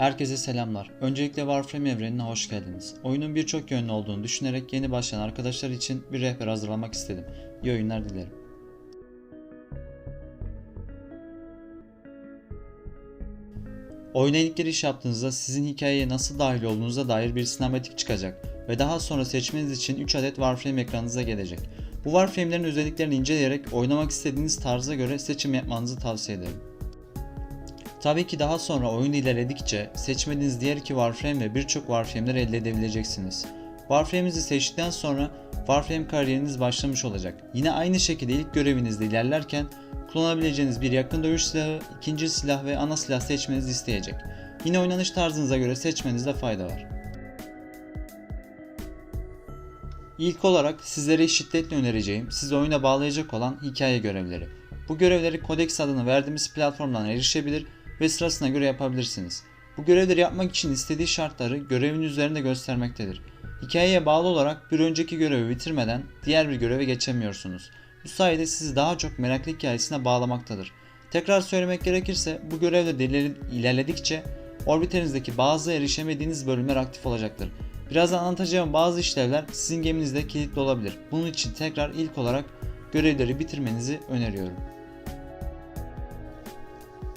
Herkese selamlar. Öncelikle Warframe evrenine hoş geldiniz. Oyunun birçok yönlü olduğunu düşünerek yeni başlayan arkadaşlar için bir rehber hazırlamak istedim. İyi oyunlar dilerim. Oyuna ilk giriş yaptığınızda sizin hikayeye nasıl dahil olduğunuza dair bir sinematik çıkacak ve daha sonra seçmeniz için 3 adet Warframe ekranınıza gelecek. Bu Warframe'lerin özelliklerini inceleyerek oynamak istediğiniz tarza göre seçim yapmanızı tavsiye ederim. Tabii ki daha sonra oyun ilerledikçe seçmediğiniz diğer iki Warframe ve birçok Warframe'ler elde edebileceksiniz. Warframe'inizi seçtikten sonra Warframe kariyeriniz başlamış olacak. Yine aynı şekilde ilk görevinizde ilerlerken kullanabileceğiniz bir yakın dövüş silahı, ikinci silah ve ana silah seçmenizi isteyecek. Yine oynanış tarzınıza göre seçmenizde fayda var. İlk olarak sizlere şiddetle önereceğim sizi oyuna bağlayacak olan hikaye görevleri. Bu görevleri Codex adını verdiğimiz platformdan erişebilir ve sırasına göre yapabilirsiniz. Bu görevleri yapmak için istediği şartları görevin üzerinde göstermektedir. Hikayeye bağlı olarak bir önceki görevi bitirmeden diğer bir göreve geçemiyorsunuz. Bu sayede sizi daha çok meraklı hikayesine bağlamaktadır. Tekrar söylemek gerekirse bu görevde ilerledikçe orbiterinizdeki bazı erişemediğiniz bölümler aktif olacaktır. Birazdan anlatacağım bazı işlevler sizin geminizde kilitli olabilir. Bunun için tekrar ilk olarak görevleri bitirmenizi öneriyorum.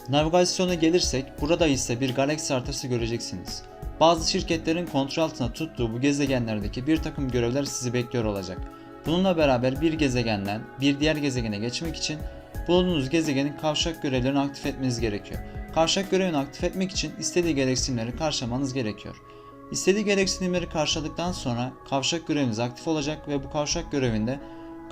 Navigasyona gelirsek burada ise bir galaksi haritası göreceksiniz. Bazı şirketlerin kontrol altına tuttuğu bu gezegenlerdeki bir takım görevler sizi bekliyor olacak. Bununla beraber bir gezegenden bir diğer gezegene geçmek için bulunduğunuz gezegenin kavşak görevlerini aktif etmeniz gerekiyor. Kavşak görevini aktif etmek için istediği gereksinimleri karşılamanız gerekiyor. İstediği gereksinimleri karşıladıktan sonra kavşak göreviniz aktif olacak ve bu kavşak görevinde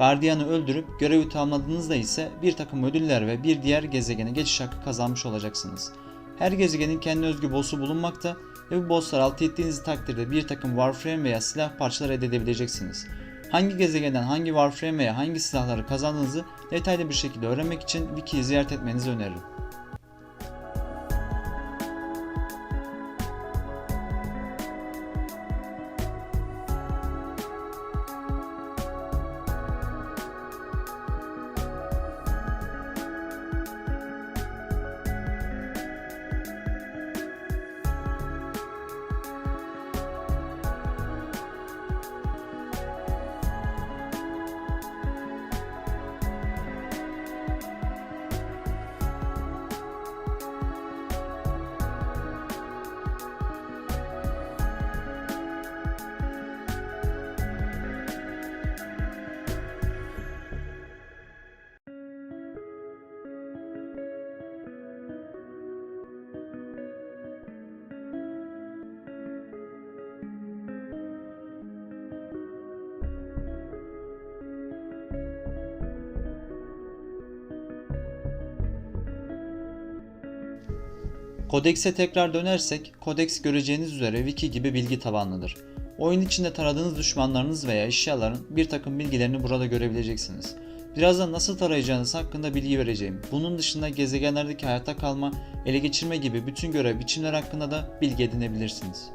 gardiyanı öldürüp görevi tamamladığınızda ise bir takım ödüller ve bir diğer gezegene geçiş hakkı kazanmış olacaksınız. Her gezegenin kendi özgü boss'u bulunmakta ve bu boss'ları alt ettiğiniz takdirde bir takım warframe veya silah parçaları elde edebileceksiniz. Hangi gezegenden hangi warframe veya hangi silahları kazandığınızı detaylı bir şekilde öğrenmek için wiki'yi ziyaret etmenizi öneririm. Kodekse tekrar dönersek, kodeks göreceğiniz üzere wiki gibi bilgi tabanlıdır. Oyun içinde taradığınız düşmanlarınız veya eşyaların bir takım bilgilerini burada görebileceksiniz. Birazdan nasıl tarayacağınız hakkında bilgi vereceğim. Bunun dışında gezegenlerdeki hayatta kalma, ele geçirme gibi bütün görev biçimler hakkında da bilgi edinebilirsiniz.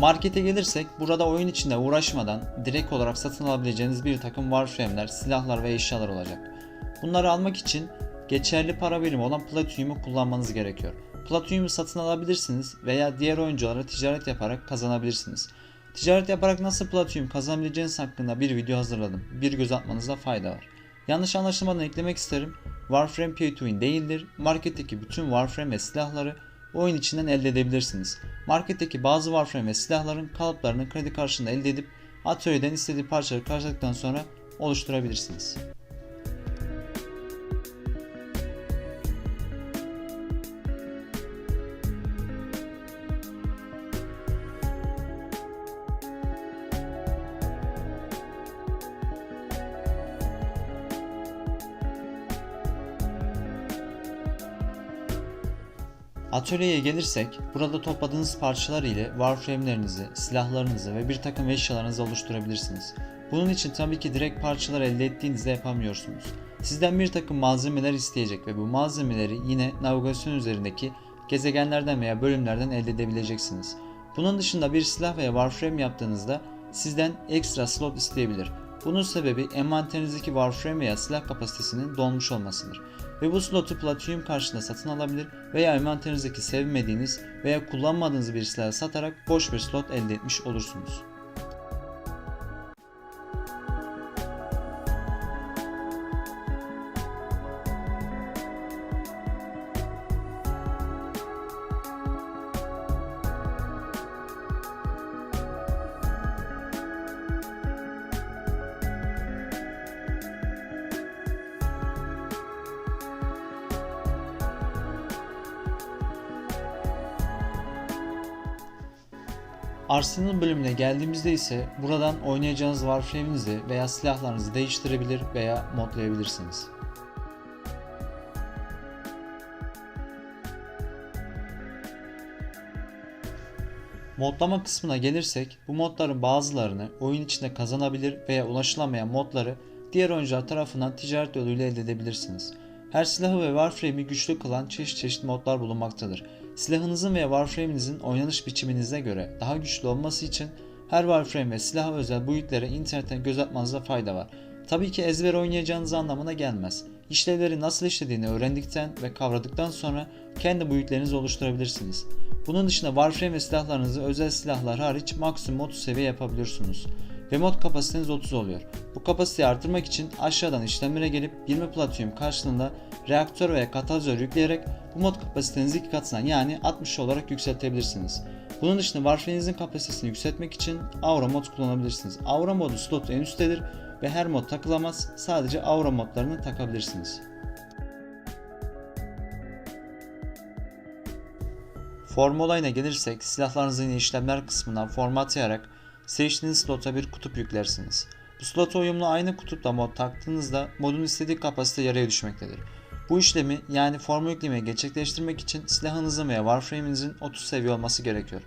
Markete gelirsek burada oyun içinde uğraşmadan direkt olarak satın alabileceğiniz bir takım warframe'ler, silahlar ve eşyalar olacak. Bunları almak için geçerli para birimi olan Platinum'u kullanmanız gerekiyor. Platinum'u satın alabilirsiniz veya diğer oyunculara ticaret yaparak kazanabilirsiniz. Ticaret yaparak nasıl Platinum kazanabileceğiniz hakkında bir video hazırladım. Bir göz atmanızda fayda var. Yanlış anlaşılmadan eklemek isterim. Warframe Pay to Win değildir. Marketteki bütün Warframe ve silahları oyun içinden elde edebilirsiniz. Marketteki bazı Warframe ve silahların kalıplarını kredi karşılığında elde edip atölyeden istediği parçaları karşıladıktan sonra oluşturabilirsiniz. Atölyeye gelirsek, burada topladığınız parçalar ile Warframe'lerinizi, silahlarınızı ve bir takım eşyalarınızı oluşturabilirsiniz. Bunun için tabii ki direkt parçalar elde ettiğinizde yapamıyorsunuz. Sizden bir takım malzemeler isteyecek ve bu malzemeleri yine navigasyon üzerindeki gezegenlerden veya bölümlerden elde edebileceksiniz. Bunun dışında bir silah veya Warframe yaptığınızda sizden ekstra slot isteyebilir. Bunun sebebi envanterinizdeki Warframe veya silah kapasitesinin dolmuş olmasıdır. Ve bu slotu Platinum karşılığında satın alabilir veya envanterinizdeki sevmediğiniz veya kullanmadığınız bir silahı satarak boş bir slot elde etmiş olursunuz. Arsenal bölümüne geldiğimizde ise buradan oynayacağınız Warframe'inizi veya silahlarınızı değiştirebilir veya modlayabilirsiniz. Modlama kısmına gelirsek bu modların bazılarını oyun içinde kazanabilir veya ulaşılamayan modları diğer oyuncular tarafından ticaret yoluyla elde edebilirsiniz. Her silahı ve Warframe'i güçlü kılan çeşit çeşit modlar bulunmaktadır. Silahınızın veya Warframe'inizin oynanış biçiminize göre daha güçlü olması için her Warframe ve silaha özel boyutlara internetten göz atmanızda fayda var. Tabii ki ezber oynayacağınız anlamına gelmez. İşlevleri nasıl işlediğini öğrendikten ve kavradıktan sonra kendi boyutlarınızı oluşturabilirsiniz. Bunun dışında Warframe ve silahlarınızı özel silahlar hariç maksimum 30 seviye yapabiliyorsunuz. Ve mod kapasiteniz 30 oluyor. Bu kapasiteyi artırmak için aşağıdan işlemlere gelip 20 platinum karşılığında reaktör veya katalizör yükleyerek bu mod kapasitenizi iki katına yani 60 olarak yükseltebilirsiniz. Bunun dışında Warframe'inizin kapasitesini yükseltmek için Aura mod kullanabilirsiniz. Aura modu slotu en üsttedir ve her mod takılamaz. Sadece Aura modlarını takabilirsiniz. Form olayına gelirsek silahlarınızın işlemler kısmından formatlayarak seçtiğiniz slota bir kutup yüklersiniz. Bu slota uyumlu aynı kutupla mod taktığınızda modun istediği kapasite yarıya düşmektedir. Bu işlemi yani formu yüklemeyi gerçekleştirmek için silahınızın veya Warframe'inizin 30 seviye olması gerekiyor.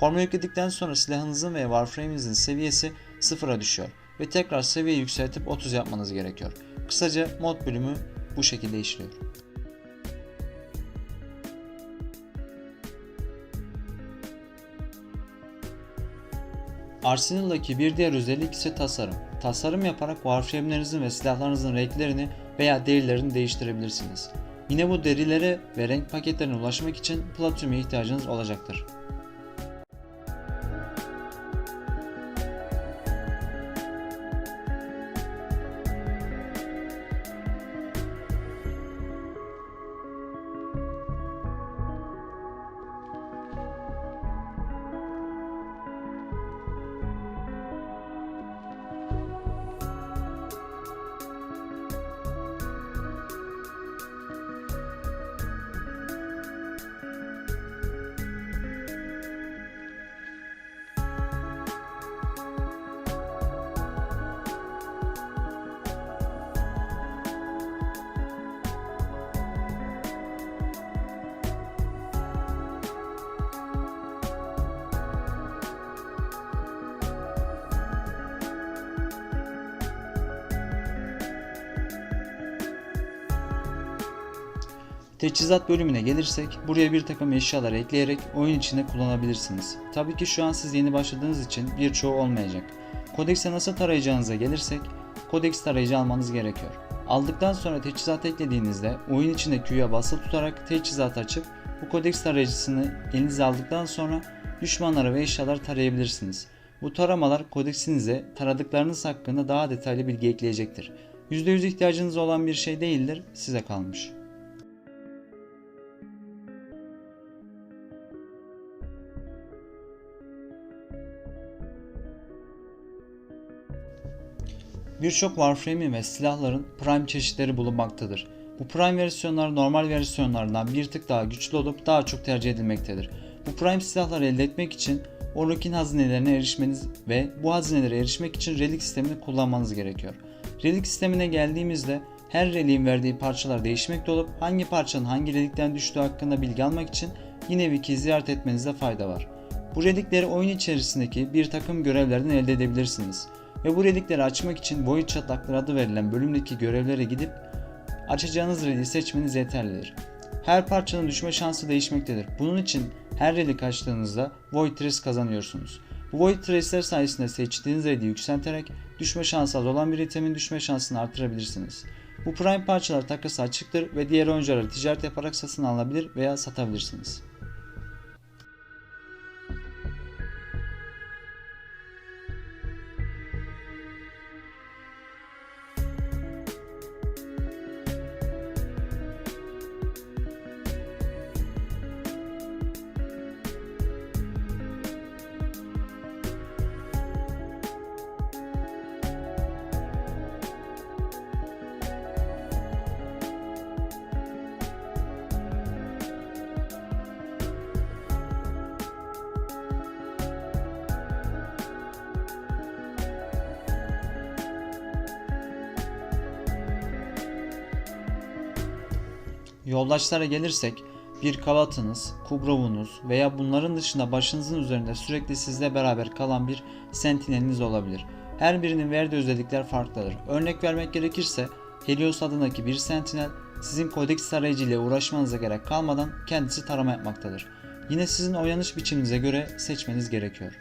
Formu yükledikten sonra silahınızın veya Warframe'inizin seviyesi sıfıra düşüyor ve tekrar seviyeyi yükseltip 30 yapmanız gerekiyor. Kısaca mod bölümü bu şekilde işliyor. Arsenal'daki bir diğer özellik ise tasarım. Tasarım yaparak Warframe'lerinizin ve silahlarınızın renklerini veya derilerini değiştirebilirsiniz. Yine bu derilere ve renk paketlerine ulaşmak için Platinum'a ihtiyacınız olacaktır. Teçhizat bölümüne gelirsek buraya bir takım eşyalar ekleyerek oyun içinde kullanabilirsiniz. Tabii ki şu an siz yeni başladığınız için birçoğu olmayacak. Kodekse nasıl tarayacağınıza gelirsek kodeks tarayıcı almanız gerekiyor. Aldıktan sonra teçhizat eklediğinizde oyun içinde Q'ya basılı tutarak teçhizat açıp bu kodeks tarayıcısını elinize aldıktan sonra düşmanları ve eşyalar tarayabilirsiniz. Bu taramalar kodeksinize taradıklarınız hakkında daha detaylı bilgi ekleyecektir. %100 ihtiyacınız olan bir şey değildir, size kalmış. Birçok Warframe ve silahların Prime çeşitleri bulunmaktadır. Bu Prime versiyonlar normal versiyonlardan bir tık daha güçlü olup daha çok tercih edilmektedir. Bu Prime silahları elde etmek için Orokin hazinelerine erişmeniz ve bu hazinelere erişmek için relik sistemini kullanmanız gerekiyor. Relik sistemine geldiğimizde her reliğin verdiği parçalar değişmekte olup hangi parçanın hangi relikten düştüğü hakkında bilgi almak için yine wiki ziyaret etmenizde fayda var. Bu relikleri oyun içerisindeki bir takım görevlerden elde edebilirsiniz ve bu relikleri açmak için Void çatlakları adı verilen bölümdeki görevlere gidip açacağınız reliği seçmeniz yeterlidir. Her parçanın düşme şansı değişmektedir. Bunun için her relik açtığınızda Void Risk kazanıyorsunuz. Bu Void Trace'ler sayesinde seçtiğiniz raid'i yükselterek düşme şansı az olan bir itemin düşme şansını artırabilirsiniz. Bu Prime parçalar takası açıktır ve diğer oyunculara ticaret yaparak satın alabilir veya satabilirsiniz. Yoldaşlara gelirsek bir kavatınız, kubrovunuz veya bunların dışında başınızın üzerinde sürekli sizle beraber kalan bir sentineliniz olabilir. Her birinin verdiği özellikler farklıdır. Örnek vermek gerekirse Helios adındaki bir sentinel sizin kodeks tarayıcı ile uğraşmanıza gerek kalmadan kendisi tarama yapmaktadır. Yine sizin oynanış biçiminize göre seçmeniz gerekiyor.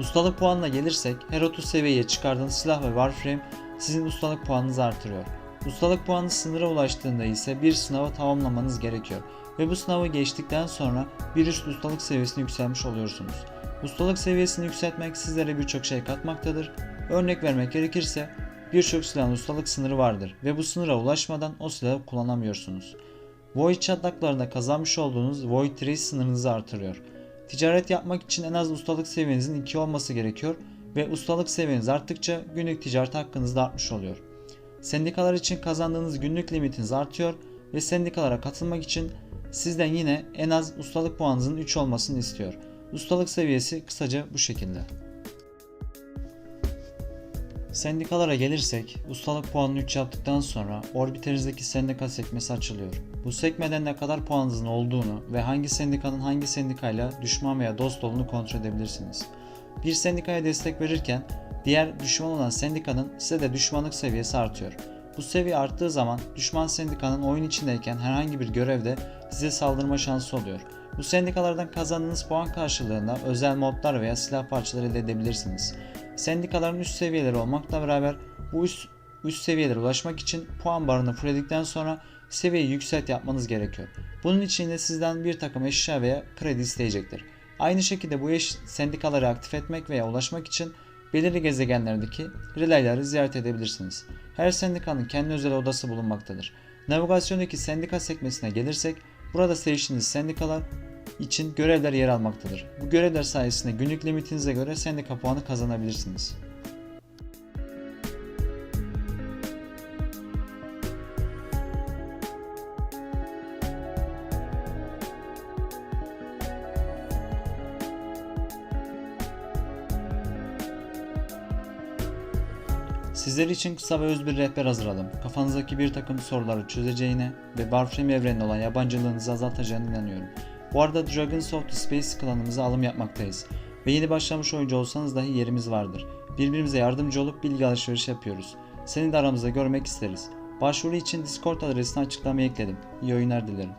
Ustalık puanına gelirsek her 30 seviyeye çıkardığınız silah ve Warframe sizin ustalık puanınızı artırıyor. Ustalık puanı sınıra ulaştığında ise bir sınavı tamamlamanız gerekiyor ve bu sınavı geçtikten sonra bir üst ustalık seviyesine yükselmiş oluyorsunuz. Ustalık seviyesini yükseltmek sizlere birçok şey katmaktadır. Örnek vermek gerekirse birçok silahın ustalık sınırı vardır ve bu sınıra ulaşmadan o silahı kullanamıyorsunuz. Void çatlaklarında kazanmış olduğunuz Void Trace sınırınızı artırıyor. Ticaret yapmak için en az ustalık seviyenizin 2 olması gerekiyor ve ustalık seviyeniz arttıkça günlük ticaret hakkınız da artmış oluyor. Sendikalar için kazandığınız günlük limitiniz artıyor ve sendikalara katılmak için sizden yine en az ustalık puanınızın 3 olmasını istiyor. Ustalık seviyesi kısaca bu şekilde. Sendikalara gelirsek, ustalık puanını 3 yaptıktan sonra orbiterinizdeki sendika sekmesi açılıyor. Bu sekmeden ne kadar puanınızın olduğunu ve hangi sendikanın hangi sendikayla düşman veya dost olduğunu kontrol edebilirsiniz. Bir sendikaya destek verirken diğer düşman olan sendikanın size de düşmanlık seviyesi artıyor. Bu seviye arttığı zaman düşman sendikanın oyun içindeyken herhangi bir görevde size saldırma şansı oluyor. Bu sendikalardan kazandığınız puan karşılığında özel modlar veya silah parçaları elde edebilirsiniz. Sendikaların üst seviyeleri olmakla beraber bu üst, üst seviyelere ulaşmak için puan barını fulledikten sonra seviyeyi yükselt yapmanız gerekiyor. Bunun için de sizden bir takım eşya veya kredi isteyecektir. Aynı şekilde bu eş sendikaları aktif etmek veya ulaşmak için belirli gezegenlerdeki relayları ziyaret edebilirsiniz. Her sendikanın kendi özel odası bulunmaktadır. Navigasyondaki sendika sekmesine gelirsek burada seçtiğiniz sendikalar için görevler yer almaktadır. Bu görevler sayesinde günlük limitinize göre sendika puanı kazanabilirsiniz. Sizler için kısa ve öz bir rehber hazırladım. Kafanızdaki bir takım soruları çözeceğine ve Warframe evrenine olan yabancılığınızı azaltacağına inanıyorum. Bu arada Dragons of the Space klanımıza alım yapmaktayız. Ve yeni başlamış oyuncu olsanız dahi yerimiz vardır. Birbirimize yardımcı olup bilgi alışverişi yapıyoruz. Seni de aramızda görmek isteriz. Başvuru için Discord adresini açıklamaya ekledim. İyi oyunlar dilerim.